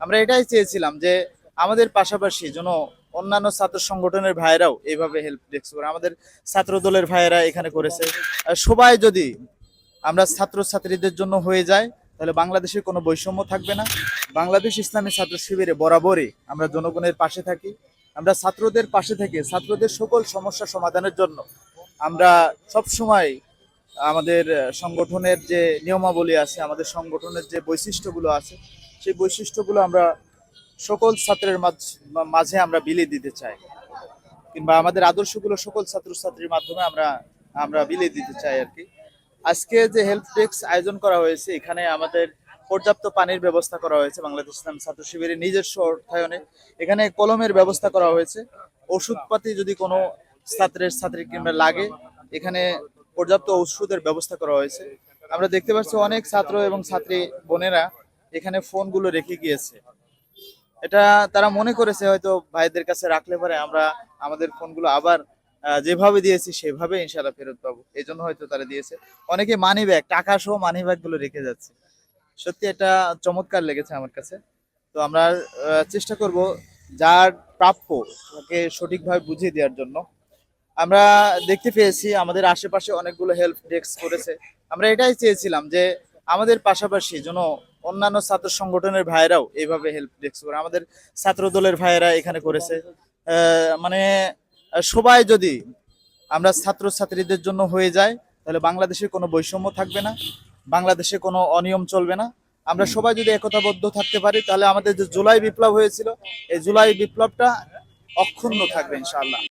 আমরা এটাই চেয়েছিলাম যে আমাদের পাশাপাশি যেন অন্যান্য ছাত্র সংগঠনের ভাইয়েরাও এইভাবে হেল্প ডেস্ক করে। আমাদের ছাত্র দলের ভাইয়েরা এখানে করেছে। সবাই যদি আমরা ছাত্র ছাত্রীদের জন্য হয়ে যায় তাহলে বাংলাদেশে কোনো বৈষম্য থাকবে না। বাংলাদেশ ইসলামী ছাত্র শিবিরে বরাবরই আমরা জনগণের পাশে থাকি। আমরা ছাত্রদের পাশে থেকে। ছাত্রদের সকল সমস্যা সমাধানের জন্য আমরা সব সময় আমাদের সংগঠনের যে নিয়মাবলী আছে, আমাদের সংগঠনের যে বৈশিষ্ট্যগুলো আছে, সেই বৈশিষ্ট্যগুলো আমরা সকল ছাত্রের মাঝ- আমরা বিলিয়ে দিতে চাই। কিংবা আমাদের আদর্শগুলো সকল ছাত্রছাত্রীর মাধ্যমে আমরা আমরা বিলিয়ে দিতে চাই আর কি। আজকে যে হেল্প ডেস্ক আয়োজন করা হয়েছে, এখানে আমাদের পর্যাপ্ত পানির ব্যবস্থা করা হয়েছে বাংলাদেশ ইসলাম ছাত্র শিবিরের নিজস্ব অর্থায়নে। এখানে কলমের ব্যবস্থা করা হয়েছে। ওষুধপাতি যদি কোনো ছাত্রের ছাত্রী কিংবা লাগে, এখানে পর্যাপ্ত ওষুধের ব্যবস্থা করা হয়েছে। আমরা দেখতে পাচ্ছি অনেক ছাত্র এবং ছাত্রী বোনেরা এখানে ফোনগুলো রেখে গিয়েছে। এটা তারা মনে করেছে হয়তো ভাইদের কাছে রাখলে পরে আমরা আমাদের ফোনগুলো আবার যেভাবে দিয়েছি সেভাবে ইনশাল্লাহ ফেরত পাবো। এই জন্য হয়তো তারা দিয়েছে। অনেকে মানি ব্যাগ টাকা সহ মানি ব্যাগগুলো রেখে যাচ্ছে। সত্যি এটা চমৎকার লেগেছে আমার কাছে। তো আমরা চেষ্টা করব যার প্রাপ্য তাকে সঠিকভাবে বুঝিয়ে দেওয়ার জন্য। আমরা দেখতে পেয়েছি, আমাদের আশেপাশে অনেকগুলো হেল্প ডেস্ক করেছে। আমরা এটাই চেয়েছিলাম যে আমাদের পাশাপাশি যেন অন্যান্য ছাত্র সংগঠনের ভাইয়েরাও এইভাবে হেল্প ডেস্ক করে। আমাদের ছাত্র দলের ভাইয়েরা এখানে করেছে। মানে সবাই যদি আমরা ছাত্র ছাত্রীদের জন্য হয়ে যায়, তাহলে বাংলাদেশে কোনো বৈষম্য থাকবে না, বাংলাদেশে কোনো অনিয়ম চলবে না। আমরা সবাই যদি একতাবদ্ধ থাকতে পারি, তাহলে আমাদের যে জুলাই বিপ্লব হয়েছিল, এই জুলাই বিপ্লবটা অক্ষুণ্ণ থাকবে ইনশাআল্লাহ।